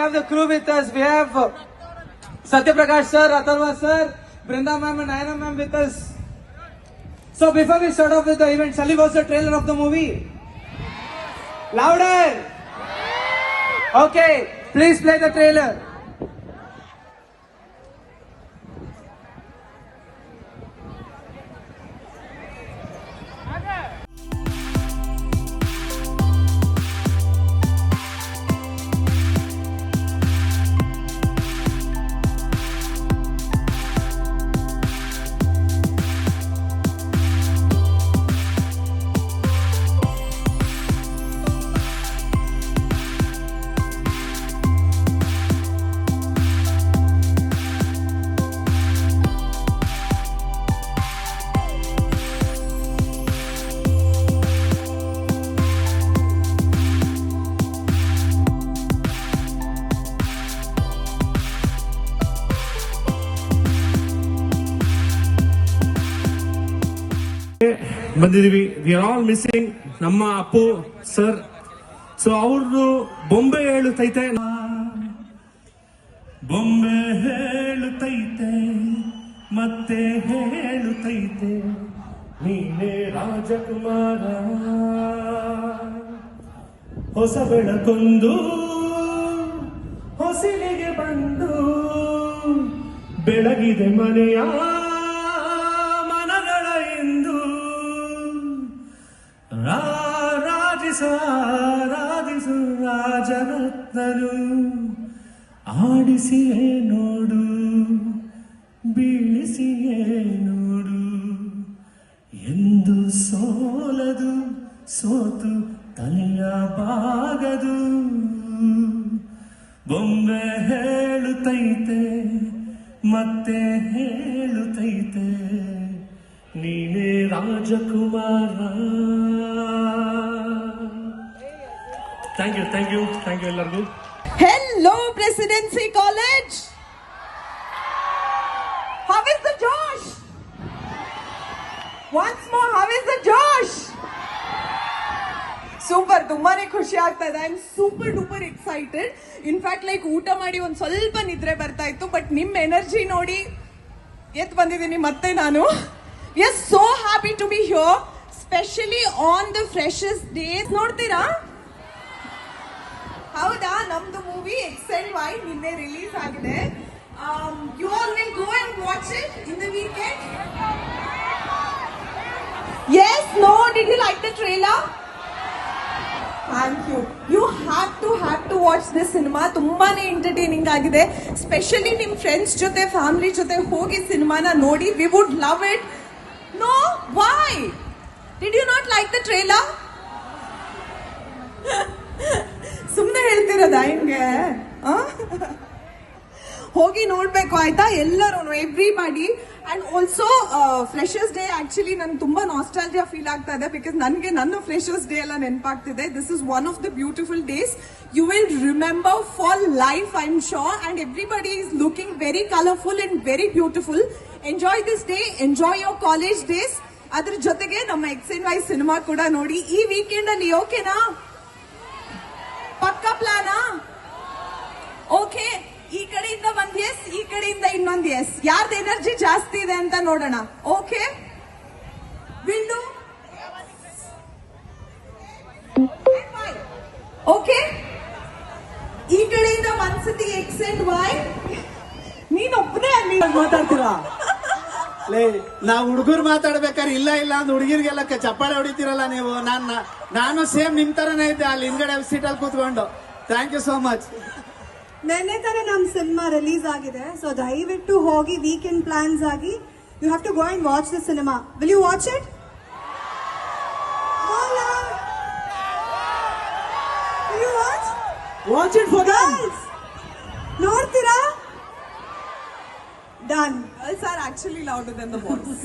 have the crew with us. We have uh, Satya Prakash sir, Atharva sir, Brinda ma'am and Naina ma'am with us. So before we start off with the event, Sally was the trailer of the movie. Louder! Okay, please play the trailer. ಬಂದಿದೀವಿ we are all missing ನಮ್ಮ Appu sir so ಅವ್ರದ್ದು ಬೊಂಬೆ ಹೇಳುತ್ತೈತೆ. ಬೊಂಬೆ ಹೇಳುತ್ತೈತೆ, ಮತ್ತೆ ಹೇಳುತ್ತೈತೆ, ನೀನೇ ರಾಜಕುಮಾರ. ಹೊಸ ಬೆಳಕೊಂದು, ಹೊಸಿಲಿಗೆ ಬಂದು, ಬೆಳಗಿದೆ ಮನೆಯ ರಾಜಿಸು ಆರಾಧಿಸು ರಾಜರತ್ನರು. ಆಡಿಸಿಯೇ ನೋಡು, ಬೀಳಿಸಿಯೇ ನೋಡು. ಎಂದು ಸೋಲದು, ಸೋತು ತಲೆಯ ಬಾಗದು. ಬೊಂಬೆ ಹೇಳುತ್ತೈತೆ, ಮತ್ತೆ ಹೇಳುತ್ತೈತೆ. ನೀನೇ ರಾಜಕುಮಾರ. Thank you thank you thank you ಎಲ್ಲರಿಗೂ. Hello presidency college How is the Josh? Once more, how is the Josh? Super ತುಂಬಾನೇ ಖುಷಿ ಆಗ್ತಾ ಇದೆ I am super duper excited in fact like ಊಟ ಮಾಡಿ ಒಂದು ಸ್ವಲ್ಪ ನಿದ್ರೆ ಬರ್ತಾ ಇತ್ತು ಬಟ್ ನಿಮ್ಮ ಎನರ್ಜಿ ನೋಡಿ ಎತ್ ಬಂದಿದ್ದೀನಿ ಮತ್ತೆ ನಾನು. Yes so happy to be here specially on the freshers days ನೋಡ್ತೀರಾ? ಹೌದಾ? ನಮ್ದು ಮೂವಿ ಎಕ್ಸ್ ಅಂಡ್ ವೈ ನಿನ್ನೆ ರಿಲೀಸ್ ಆಗಿದೆ. You all will go and watch it in the weekend yes no did you like the trailer thank you you have to have to watch this cinema ತುಂಬಾನೇ entertaining ಆಗಿದೆ. Specially ನಿಮ್ friends ಜೊತೆ family ಜೊತೆ ಹೋಗಿ ಸಿನಿಮಾನ ನೋಡಿ we would love it no why Did you not like the trailer ಸುಮ್ಮನೆ ಹೇಳ್ತಿರೋದ ಹಿಂಗೆ? ಹೋಗಿ ನೋಡ್ಬೇಕು, ಆಯ್ತಾ? ಎಲ್ಲರೂ everybody and also freshers day actually ನನ್ಗೆ ತುಂಬಾ ನಾಸ್ಟಾಲಜಿಯಾ ಫೀಲ್ ಆಗ್ತಾ ಇದೆ ಬಿಕಾಸ್ ನನಗೆ ನನ್ನ ಫ್ರೆಶರ್ಸ್ ಡೇ ಎಲ್ಲ ನೆನಪಾಗ್ತಿದೆ. This is one of the beautiful days you will remember for life I am sure and everybody is looking very colourful and very beautiful enjoy this day enjoy your college days ಅದ್ರ ಜೊತೆಗೆ ನಮ್ಮ X N Y cinema ಕೂಡ ನೋಡಿ. ಈ weekend ಅಲ್ಲಿ ಓಕೆನಾ ಪಕ್ಕ ಪ್ಲಾನಾ okay ಈ ಕಡೆಯಿಂದ ಒಂದ್ ಎಸ್ ಈ ಕಡೆಯಿಂದ ಇನ್ನೊಂದ್ ಎಸ್ ಯಾರ್ದು ಎನರ್ಜಿ ಜಾಸ್ತಿ ಇದೆ ಅಂತ ನೋಡೋಣ. ಓಕೆ ವಿಂಡು ಓಕೆ ಈ ಕಡೆಯಿಂದ ಒಂದ್ಸತಿ ಎಕ್ಸ್ ಅಂಡ್ ವೈ ನೀನ್ ಒಬ್ಬನೇ ಅಲ್ಲಿ ಮಾತಾಡ್ತೀರಾ? ಲೇ ನಾವು ಹುಡುಗರು ಮಾತಾಡ್ಬೇಕಾದ್ರೆ ಇಲ್ಲ ಇಲ್ಲ ಅಂದ್ರೆ ಹುಡುಗಿರ್ಗೆಲ್ಲ ಚಪ್ಪಾಳೆ ಹೊಡಿತೀರಲ್ಲ ನೀವು? ನಾನು ನಾನು ಸೇಮ್ ನಿಮ್ ತರನೇ ಇದ್ದೆ ಅಲ್ಲಿ ಹಿಂದ್ಗಡೆ ಸೀಟ್ ಅಲ್ಲಿ ಕೂತ್ಕೊಂಡು. ಥ್ಯಾಂಕ್ ಯು ಸೋ ಮಚ್ ನೆನ್ನೆ ತರ ನಮ್ಮ ಸಿನಿಮಾ ರಿಲೀಸ್ ಆಗಿದೆ. ಸೊ ದಯವಿಟ್ಟು ಹೋಗಿ ವೀಕೆಂಡ್ ಪ್ಲಾನ್ಸ್ ಆಗಿ you have to go and watch the cinema will you watch it you watch watch it for girls ನೋಡ್ತೀರಾ? Done actually louder than the boys.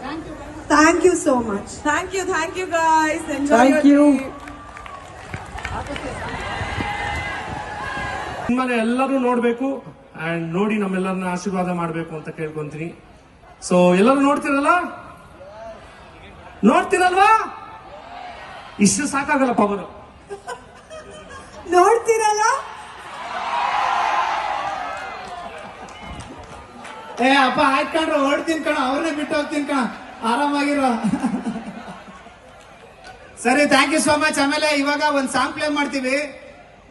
thank you. Thank you so much. Thank you, thank you guys. Enjoy Thank you. ನಿಮ್ಮನ್ನ ಎಲ್ಲರೂ ನೋಡಬೇಕು and ನೋಡಿ ನಮ್ಮೆಲ್ಲರನ್ನ ಆಶೀರ್ವಾದ ಮಾಡಬೇಕು ಅಂತ ಕೇಳ್ಕೊಂತೀನಿ so ಎಲ್ಲರೂ ನೋಡ್ತಿರಲ್ಲ ನೋಡ್ತಿರಲ್ವಾ ಇಷ್ಟು ಸಾಕಾಗಲ್ಲ ಪವರು ನೋಡ್ತೀರಲ್ಲ ಏ, ಅಪ್ಪ, ಆಯ್ತು ಕಣ್ರ ಹೊಡ್ತೀನಿ ಕಣ, ಅವ್ರನ್ನೇ ಬಿಟ್ಟು ಹೋಗ್ತೀನಿ ಕಣ. ಆರಾಮಾಗಿರೋ. ಸರಿ ಥ್ಯಾಂಕ್ ಯು ಸೋ ಮಚ್ ಆಮೇಲೆ ಇವಾಗ ಒಂದು ಸಾಂಗ್ ಪ್ಲೇ ಮಾಡ್ತೀವಿ.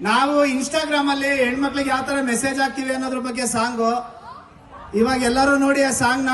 ನಾವು ಇನ್ಸ್ಟಾಗ್ರಾಮ್ ಅಲ್ಲಿ ಹೆಣ್ಮಕ್ಳಿಗೆ ಯಾವ ತರ ಮೆಸೇಜ್ ಹಾಕ್ತಿವಿ ಅನ್ನೋದ್ರ ಬಗ್ಗೆ ಸಾಂಗು ಇವಾಗ ಎಲ್ಲರೂ ನೋಡಿ ಆ ಸಾಂಗ್ನ